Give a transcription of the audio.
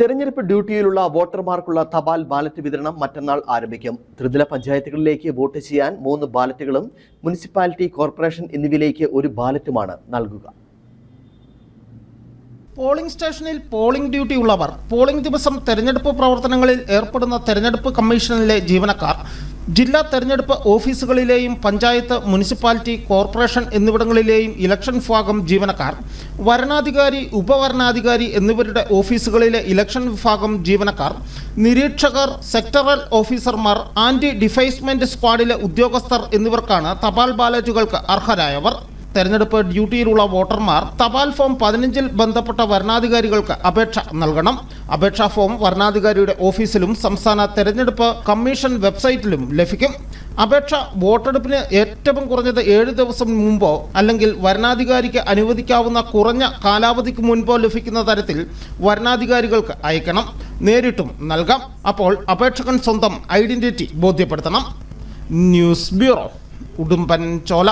തെരഞ്ഞെടുപ്പ് ഡ്യൂട്ടിയിലുള്ള വോട്ടർമാർക്കുള്ള തപാൽ ബാലറ്റ് വിതരണം മറ്റന്നാൾ ആരംഭിക്കും. ത്രിതല പഞ്ചായത്തുകളിലേക്ക് വോട്ട് ചെയ്യാൻ മൂന്ന് ബാലറ്റുകളും മുനിസിപ്പാലിറ്റി കോർപ്പറേഷൻ എന്നിവയിലേക്ക് ഒരു ബാലറ്റുമാണ് നൽകുക. പോളിംഗ് സ്റ്റേഷനിൽ പോളിംഗ് ഡ്യൂട്ടി ഉള്ളവർ പോളിംഗ് ദിവസം തെരഞ്ഞെടുപ്പ് പ്രവർത്തനങ്ങളിൽ ഏർപ്പെടുന്ന തെരഞ്ഞെടുപ്പ് കമ്മീഷനിലെ ജീവനക്കാർ ജില്ലാ തെരഞ്ഞെടുപ്പ് ഓഫീസുകളിലെയും പഞ്ചായത്ത് മുനിസിപ്പാലിറ്റി കോർപ്പറേഷൻ എന്നിവിടങ്ങളിലെയും ഇലക്ഷൻ വിഭാഗം ജീവനക്കാർ വരണാധികാരി ഉപവരണാധികാരി എന്നിവരുടെ ഓഫീസുകളിലെ ഇലക്ഷൻ വിഭാഗം ജീവനക്കാർ നിരീക്ഷകർ സെക്ടറൽ ഓഫീസർമാർ ആന്റി ഡിഫേസ്മെന്റ് സ്ക്വാഡിലെ ഉദ്യോഗസ്ഥർ എന്നിവർക്കാണ് തപാൽ ബാലറ്റുകൾക്ക് അർഹരായവർ. തെരഞ്ഞെടുപ്പ് ഡ്യൂട്ടിയിലുള്ള വോട്ടർമാർ തപാൽ ഫോം പതിനഞ്ചിൽ ബന്ധപ്പെട്ട വരണാധികാരികൾക്ക് അപേക്ഷ നൽകണം. അപേക്ഷാ ഫോം വരണാധികാരിയുടെ ഓഫീസിലും സംസ്ഥാന തെരഞ്ഞെടുപ്പ് കമ്മീഷൻ വെബ്സൈറ്റിലും ലഭിക്കും. അപേക്ഷ വോട്ടെടുപ്പിന് ഏറ്റവും കുറഞ്ഞത് ഏഴ് ദിവസം മുമ്പോ അല്ലെങ്കിൽ വരണാധികാരിക്ക് അനുവദിക്കാവുന്ന കുറഞ്ഞ കാലാവധിക്ക് മുൻപോ ലഭിക്കുന്ന തരത്തിൽ വരണാധികാരികൾക്ക് അയക്കണം. നേരിട്ടും നൽകാം. അപ്പോൾ അപേക്ഷകൻ സ്വന്തം ഐഡന്റിറ്റി ബോധ്യപ്പെടുത്തണം. News bureau Udumbanchola.